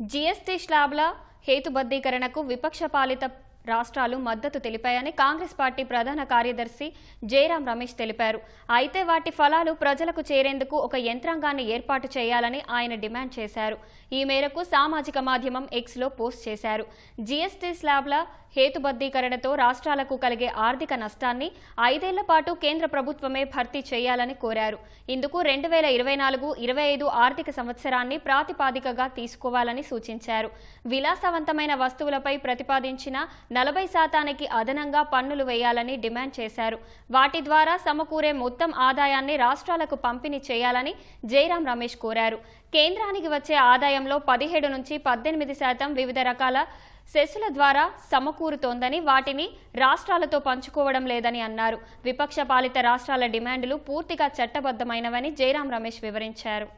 GST శ్లాబ్ల హేతుబద్ధీకరణకు విపక్ష పాలిత రాష్ట్రాలు మద్దతు తెలిపాయని కాంగ్రెస్ పార్టీ ప్రధాన కార్యదర్శి జయరాం రమేష్ తెలిపారు. అయితే వాటి ఫలాలు ప్రజలకు చేరేందుకు ఒక యంత్రాంగాన్ని ఏర్పాటు చేయాలని ఆయన డిమాండ్ చేశారు. ఈ మేరకు సామాజిక మాధ్యమం ఎక్స్లో పోస్ట్ చేశారు. జీఎస్టీ స్లాబ్ల హేతుబద్ధీకరణతో రాష్ట్రాలకు కలిగే ఆర్థిక నష్టాన్ని ఐదేళ్ళ పాటు కేంద్ర ప్రభుత్వమే భర్తీ చేయాలని కోరారు. ఇందుకు రెండు వేల ఇరవై నాలుగు ఇరవై ఐదు ఆర్థిక సంవత్సరాన్ని ప్రాతిపాదికగా తీసుకోవాలని సూచించారు. విలాసవంతమైన వస్తువులపై ప్రతిపాదించిన నలభై శాతానికి అదనంగా పన్నులు వేయాలని డిమాండ్ చేశారు. వాటి ద్వారా సమకూరే మొత్తం ఆదాయాన్ని రాష్ట్రాలకు పంపిణీ చేయాలని జయరాం రమేష్ కోరారు. కేంద్రానికి వచ్చే ఆదాయంలో పదిహేడు నుంచి పద్దెనిమిది శాతం వివిధ రకాల సెస్సుల ద్వారా సమకూరుతోందని వాటిని రాష్ట్రాలతో పంచుకోవడం లేదని అన్నారు. విపక్ష పాలిత రాష్ట్రాల డిమాండ్లు పూర్తిగా చట్టబద్ధమైనవని జయరాం రమేష్ వివరించారు.